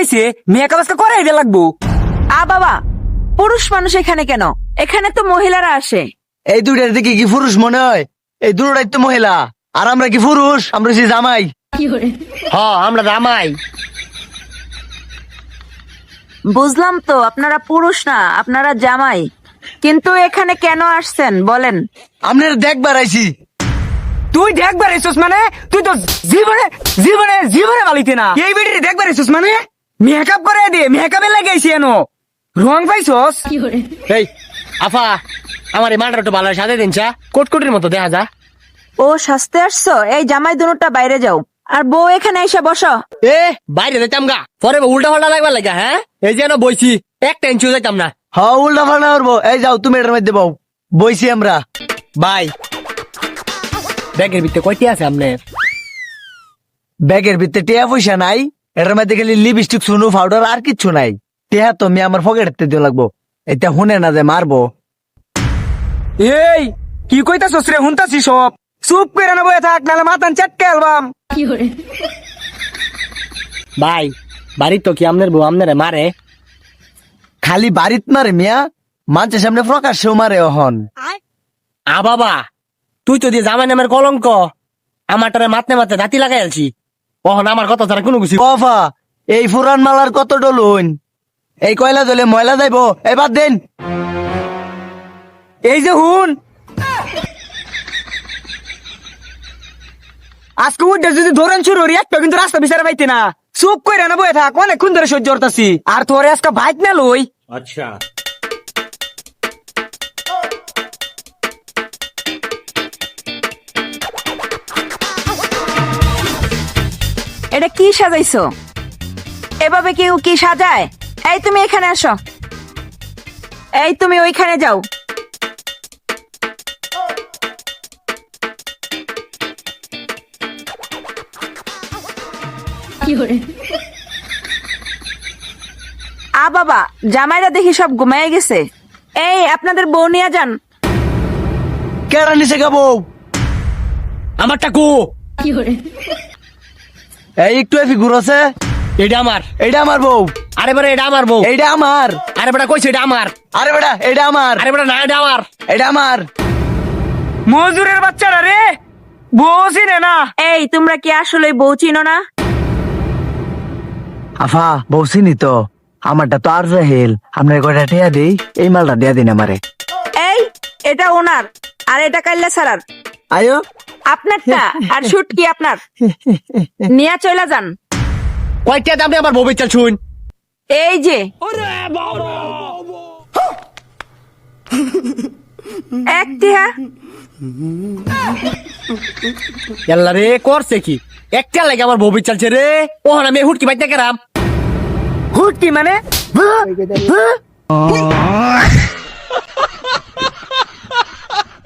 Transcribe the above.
পাইছে মেকআপ আজকে করাই দিয়ে লাগবো। আ বাবা পুরুষ মানুষ এখানে কেন? এখানে তো মহিলারা আসে। এই দুইটার দিকে কি পুরুষ মনে হয়? এই দুটাই তো মহিলা। আর আমরা কি পুরুষ? আমরা সে জামাই? হ আমরা জামাই। বুঝলাম তো আপনারা পুরুষ না আপনারা জামাই। কিন্তু এখানে কেন আসছেন বলেন। আপনার দেখবার আইছি। তুই দেখবার এসোস মানে? তুই তো জীবনে জীবনে জীবনে বালিতে না। এই বেটি দেখবার এসোস মানে? মেকআপ করে দে মেকআপে লাগাইছি এনো। রং পাইছস? এই আফা আমার এই মালটা একটু ভালো সাথে দিন চা। কোটকুটির মতো দেখা যা। ও সাজতে আসছো? এই জামাই দুটা বাইরে যাও। আর বউ এখানে এসে বসো। এ বাইরে যেতাম গা। পরে উল্টা পাল্টা লাগবার লাগা হ্যাঁ? এই যেন বইছি। একটা ইঞ্চিও যাইতাম না। হ উল্টা ফাল্টা করব। এই যাও তুমি এটার মধ্যে বউ। বইছি আমরা। বাই। ব্যাগের ভিতরে কয়টি আছে আপনার? ব্যাগের ভিতরে টিয়া পয়সা নাই। এটার মধ্যে খালি লিপস্টিক সুনু পাউডার আর কিচ্ছু নাই। টিয়া তো আমি আমার পকেটে দিয়ে লাগবো। এটা শুনে না যে মারবো। এই কি কইতাছস রে হুনতাছি সব। চুপ করে না বয়ে থাক নালে মাথান চাটকে আলবাম। ভাই বাড়ির তো কি আপনার বউ আপনারে মারে? খালি বাড়িত মারে মিয়া মানুষের সামনে প্রকাশ্যেও মারে অহন। আ বাবা তুই তো দিয়ে জামাই নামের কলঙ্ক। আমারটারে মাতনে মাতে দাঁতি লাগাই আলছি। ওহন আমার কথা তারা কোনো কিছু কফা এই ফুরান মালার কত ডলুন? এই কয়লা দলে ময়লা যাইব? এবার দেন। এই যে হুন। আজকে উঠে যদি ধরেন শুরু করি একটা কিন্তু রাস্তা বিচারে পাইতে না। চুপ করে না বয়ে থাক অনেকক্ষণ ধরে সহ্য করতেছি। আর তোরে আজকে বাইক না লই। এটা কি সাজাইছো? এভাবে কেউ কি সাজায়? এই তুমি এখানে আসো। এই তুমি ওইখানে যাও। আ বাবা জামাইরা দেখি সব ঘুমায় গেছে। এই আপনাদের বউ নিয়ে যান। কেডা নিচে গাবো আমারটা কো। এই একটু এফি ঘুরছে এটা আমার। এইটা আমার বউ। আরে বেটা এটা আমার বউ। এইটা আমার। আরে বেটা কইছে এটা আমার। আরে বেটা এইটা আমার। আরে বেটা না এটা আমার। এটা আমার। মজুরের বাচ্চারা রে বসি রে না। এই তোমরা কি আসলে বউ চিনো না? আফা বউ চিনি তো। আমারটা তো আর রাহেল আপনার কয়টা টিয়া দেই? এই মালটা দিয়া দিন আমারে। এই এটা ওনার। আর এটা কাল্লা সারার আয়ো আপনারটা আর শুট কি আপনার। নিয়ে চলে যান। কয়টা দামে আমার বউ বেচাল শুন? এই যে। এক টিহা। এল্লা রে করছে কি? একটা লাগে আমার বউ বেচালছে রে। ওহন আমি হুটকি বাইতে গেলাম। হুট কি মানে